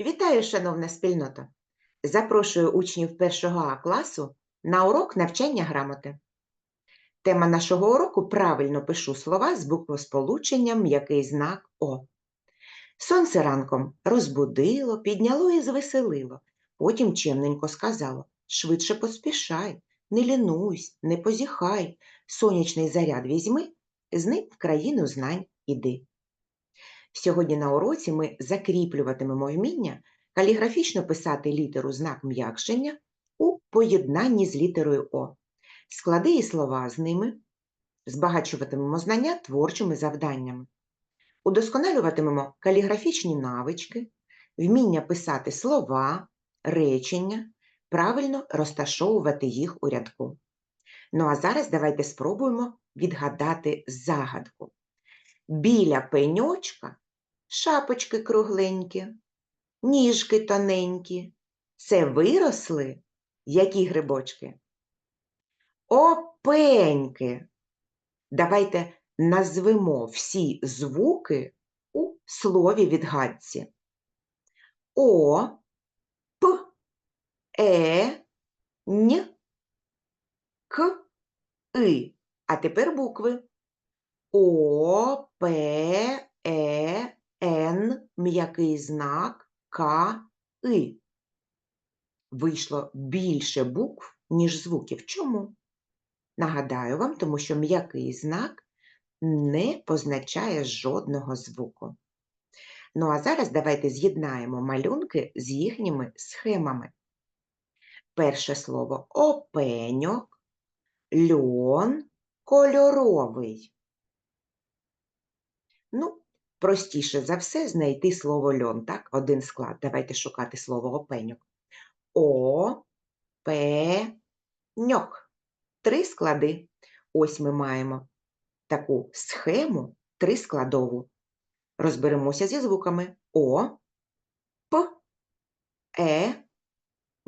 Вітаю, шановна спільнота! Запрошую учнів першого А класу на урок навчання грамоти. Тема нашого уроку правильно пишу слова з буквосполученням м'який знак О. Сонце ранком розбудило, підняло і звеселило. Потім чемненько сказало швидше поспішай, не лінуйсь, не позіхай, сонячний заряд візьми, з ним в країну знань іди. Сьогодні на уроці ми закріплюватимемо вміння каліграфічно писати літеру знак м'якшення у поєднанні з літерою О. Склади і слова з ними, збагачуватимемо знання творчими завданнями. Удосконалюватимемо каліграфічні навички, вміння писати слова, речення, правильно розташовувати їх у рядку. Ну а зараз давайте спробуємо відгадати загадку. Біля пеньочка шапочки кругленькі, ніжки тоненькі. Це виросли які грибочки? Опеньки. Давайте назвемо всі звуки у слові відгадці. О, П, Е, Н, К, И. А тепер букви. О, П, Е, Н, м'який знак, К, И. Вийшло більше букв, ніж звуків. Чому? Нагадаю вам, тому що м'який знак не позначає жодного звуку. Ну а зараз давайте з'єднаємо малюнки з їхніми схемами. Перше слово опеньок, льон, кольоровий. Ну, простіше за все знайти слово льон, так? Один склад. Давайте шукати слово опеньок. О, пе, ньок. Три склади. Ось ми маємо таку схему трискладову. Розберемося зі звуками О, П, Е,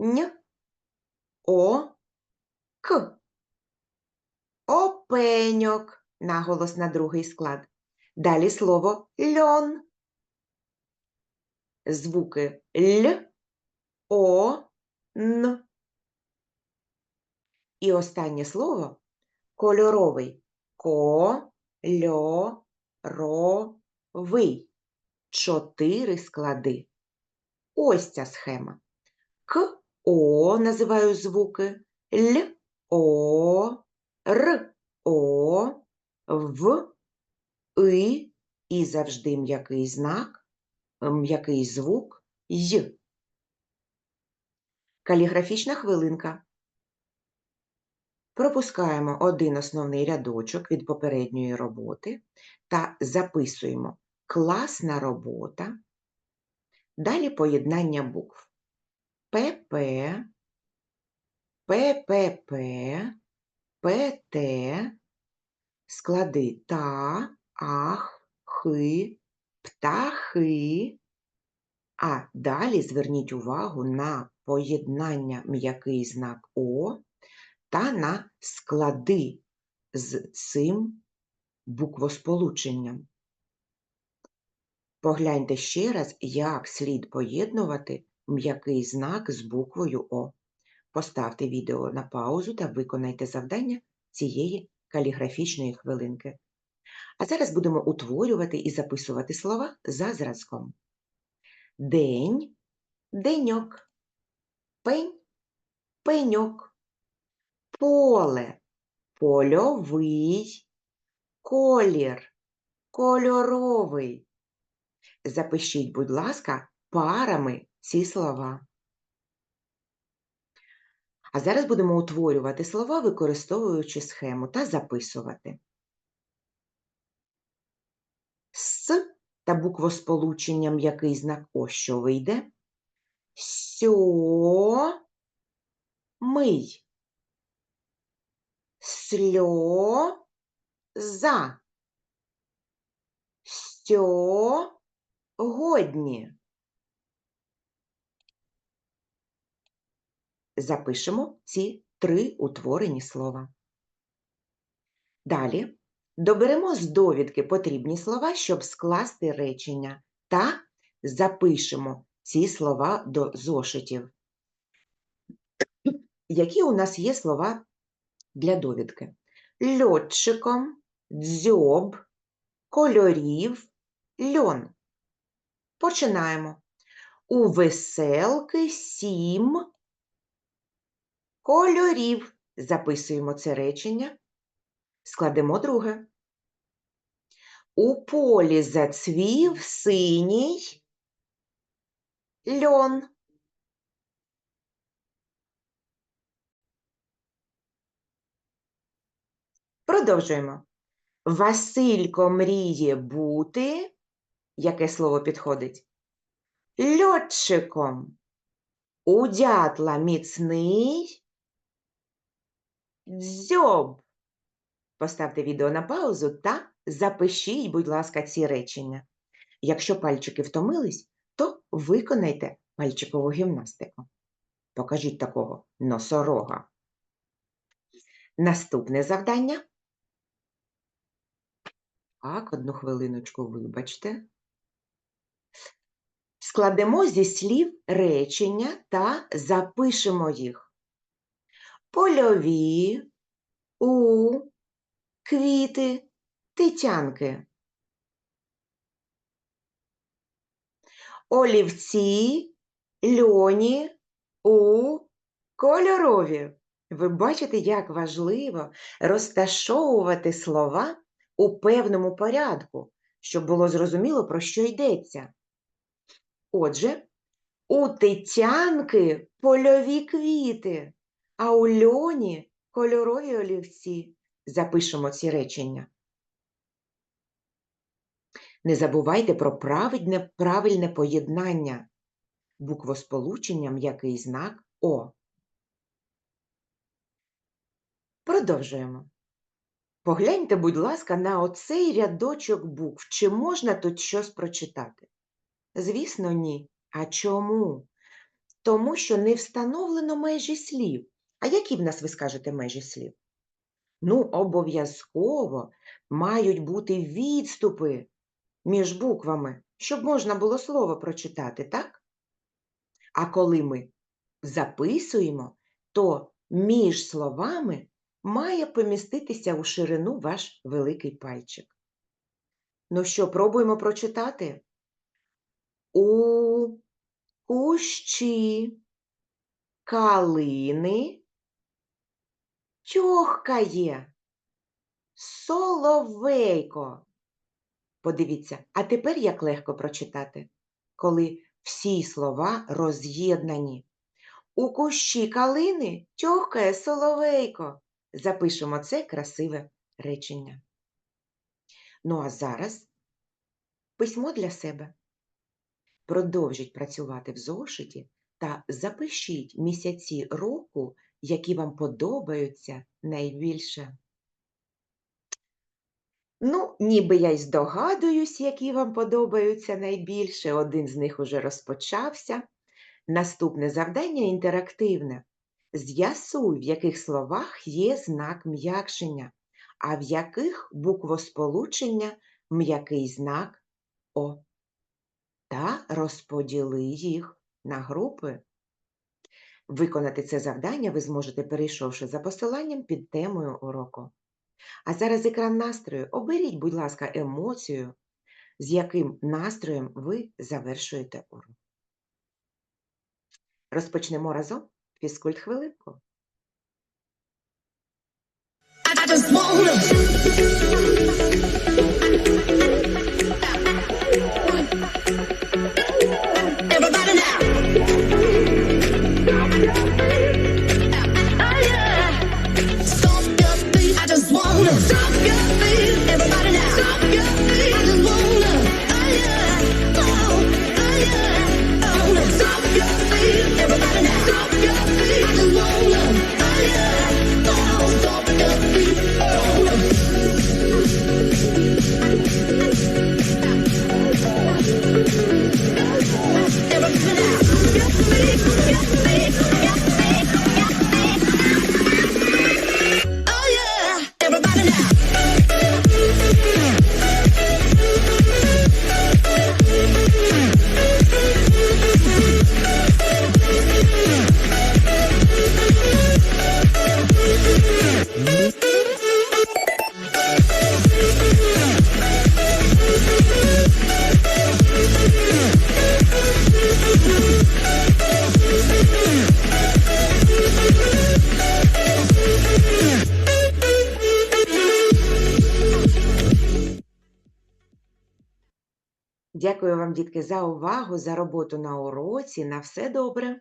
Н, О, К. Опеньок. Наголос на другий склад. Далі слово льон. Звуки Л, О, Н. І останнє слово кольоровий. Ко, льо, ро, вий. Чотири склади. Ось ця схема. К, О називаю звуки. Л, О, Р, О, В, И і завжди м'який знак, м'який звук Й. Каліграфічна хвилинка. Пропускаємо один основний рядочок від попередньої роботи та записуємо класна робота. Далі поєднання букв ПП, ППП, ПТ, склади та, ах, хи, птахи. А далі зверніть увагу на поєднання м'який знак О та на склади з цим буквосполученням. Погляньте ще раз, як слід поєднувати м'який знак з буквою О. Поставте відео на паузу та виконайте завдання цієї каліграфічної хвилинки. А зараз будемо утворювати і записувати слова за зразком. День, деньок, пень, пеньок, поле, польовий, колір, кольоровий. Запишіть, будь ласка, парами ці слова. А зараз будемо утворювати слова, використовуючи схему та записувати. Та буквосполучення м'який знак О, що вийде? Сьо, мий. Сльо, за. Стьо, годні. Запишемо ці три утворені слова. Далі доберемо з довідки потрібні слова, щоб скласти речення, та запишемо ці слова до зошитів. Які у нас є слова для довідки? Льотчиком, дзьоб, кольорів, льон. Починаємо. У веселки сім кольорів. Записуємо це речення. Складемо друге. У полі зацвів синій льон. Продовжуємо. Василько мріє бути. Яке слово підходить? Льотчиком. У дятла міцний дзьоб. Поставте відео на паузу та запишіть, будь ласка, ці речення. Якщо пальчики втомились, то виконайте пальчикову гімнастику. Покажіть такого носорога. Наступне завдання. Так, одну хвилиночку, вибачте. Складемо зі слів речення та запишемо їх. Польові, у, квіти, тетянки. Олівці, льоні, у, кольорові. Ви бачите, як важливо розташовувати слова у певному порядку, щоб було зрозуміло, про що йдеться. Отже, у Тетянки польові квіти, а у льоні кольорові олівці. Запишемо ці речення. Не забувайте про правильне, правильне поєднання буквосполучення м'який знак О. Продовжуємо. Погляньте, будь ласка, на оцей рядочок букв. Чи можна тут щось прочитати? Звісно, ні. А чому? Тому що не встановлено межі слів. А які в нас, ви скажете, межі слів? Ну, обов'язково мають бути відступи між буквами, щоб можна було слово прочитати, так? А коли ми записуємо, то між словами має поміститися у ширину ваш великий пальчик. Ну що, пробуємо прочитати? У кущі калини тьохкає соловейко. Подивіться, а тепер як легко прочитати, коли всі слова роз'єднані. У кущі калини тьохкає соловейко. Запишемо це красиве речення. Ну а зараз письмо для себе. Продовжіть працювати в зошиті та запишіть місяці року, які вам подобаються найбільше. Ну, ніби я й здогадуюсь, які вам подобаються найбільше. Один з них уже розпочався. Наступне завдання інтерактивне. З'ясуй, в яких словах є знак м'якшення, а в яких буквосполучення м'який знак О. Та розподіли їх на групи. Виконати це завдання ви зможете, перейшовши за посиланням під темою уроку. А зараз екран настрою. Оберіть, будь ласка, емоцію, з яким настроєм ви завершуєте урок. Розпочнемо разом фізкульт хвилинку. I Дякую вам, дітки, за увагу, за роботу на уроці. На все добре.